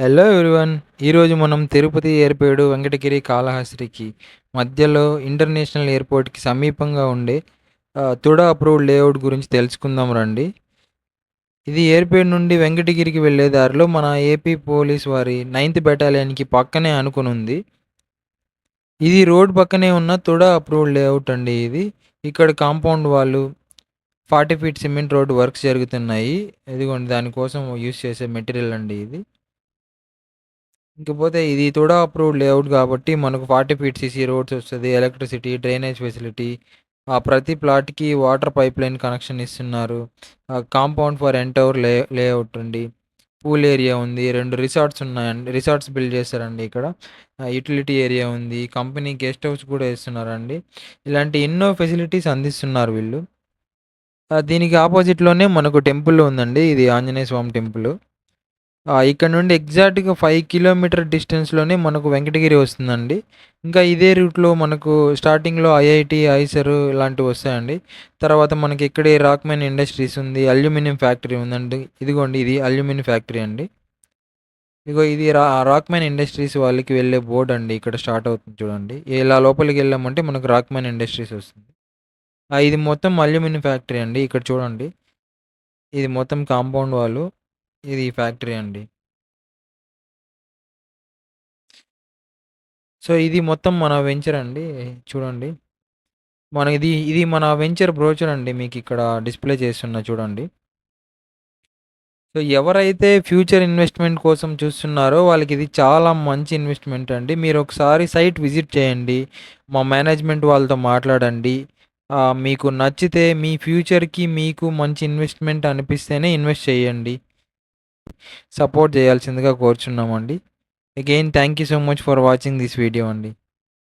Hello everyone ఈరోజు మనం తిరుపతి ఎయిర్పేడు వెంకటగిరి కాళహస్తికి మధ్యలో ఇంటర్నేషనల్ ఎయిర్పోర్ట్కి సమీపంగా ఉండే తుడా అప్రూవ్డ్ లేఅవుట్ గురించి తెలుసుకుందాం రండి. ఇది ఎయిర్పేడ్ నుండి వెంకటగిరికి వెళ్ళే దారిలో మన ఏపీ పోలీస్ వారి నైన్త్ బెటాలియన్కి పక్కనే అనుకుని ఉంది ఇది రోడ్ పక్కనే ఉన్న తుడా అప్రూవ్డ్ లేఅవుట్ అండి ఇది. ఇక్కడ కాంపౌండ్ వాళ్ళు forty feet cement road works జరుగుతున్నాయి. ఇదిగోండి దానికోసం యూస్ చేసే మెటీరియల్ అండి ఇది. ఇంకపోతే ఇది కూడా అప్రూవ్డ్ లేఅవుట్ కాబట్టి మనకు ఫార్టీ ఫీట్ సీసీ రోడ్స్ వస్తుంది ఎలక్ట్రిసిటీ డ్రైనేజ్ ఫెసిలిటీ ఆ ప్రతి ప్లాట్కి వాటర్ పైప్ లైన్ కనెక్షన్ ఇస్తున్నారు. Compound for entire lay layout అండి. పూల్ ఏరియా ఉంది రెండు రిసార్ట్స్ ఉన్నాయండి రిసార్ట్స్ బిల్డ్ చేశారండి ఇక్కడ. యూటిలిటీ ఏరియా ఉంది కంపెనీ గెస్ట్ హౌస్ కూడా ఇస్తున్నారండి ఇలాంటి ఎన్నో ఫెసిలిటీస్ అందిస్తున్నారు వీళ్ళు. దీనికి ఆపోజిట్లోనే మనకు టెంపుల్ ఉందండి ఇది ఆంజనేయ స్వామి టెంపుల్ ఇక్కడ నుండి ఎగ్జాక్ట్గా ఫైవ్ కిలోమీటర్ డిస్టెన్స్లోనే మనకు వెంకటగిరి వస్తుందండి. ఇంకా ఇదే రూట్లో మనకు స్టార్టింగ్లో ఐఐటి ఐసర్ ఇలాంటివి వస్తాయండి. తర్వాత మనకి ఇక్కడే రాక్మెన్ ఇండస్ట్రీస్ ఉంది అల్యూమినియం ఫ్యాక్టరీ ఉందండి. ఇదిగోండి ఇది అల్యూమినియం ఫ్యాక్టరీ అండి. ఇదిగో ఇది రా రాక్మెన్ ఇండస్ట్రీస్ వాళ్ళకి వెళ్ళే బోర్డు అండి ఇక్కడ స్టార్ట్ అవుతుంది చూడండి. ఇలా లోపలికి వెళ్ళామంటే మనకు రాక్మెన్ ఇండస్ట్రీస్ వస్తుంది. ఇది మొత్తం అల్యూమినియం ఫ్యాక్టరీ అండి ఇక్కడ చూడండి. ఇది మొత్తం కాంపౌండ్ వాళ్ళు. ఇది ఫ్యాక్టరీ అండి. సో ఇది మొత్తం మన వెంచర్ అండి. చూడండి. మన ఇది ఇది మన వెంచర్ బ్రోచర్ అండి మీకు ఇక్కడ డిస్ప్లే చేస్తున్నా చూడండి. సో ఎవరైతే ఫ్యూచర్ ఇన్వెస్ట్మెంట్ కోసం చూస్తున్నారో వాళ్ళకి ఇది చాలా మంచి ఇన్వెస్ట్మెంట్ అండి. మీరు ఒకసారి సైట్ విజిట్ చేయండి. మా మేనేజ్మెంట్ వాళ్ళతో మాట్లాడండి. మీకు నచ్చితే మీ ఫ్యూచర్కి మీకు మంచి ఇన్వెస్ట్మెంట్ అనిపిస్తేనే ఇన్వెస్ట్ చేయండి. సపోర్ట్ చేయాల్సిందిగా కోరుచున్నామండి. Again thank you so much for watching this video అండి.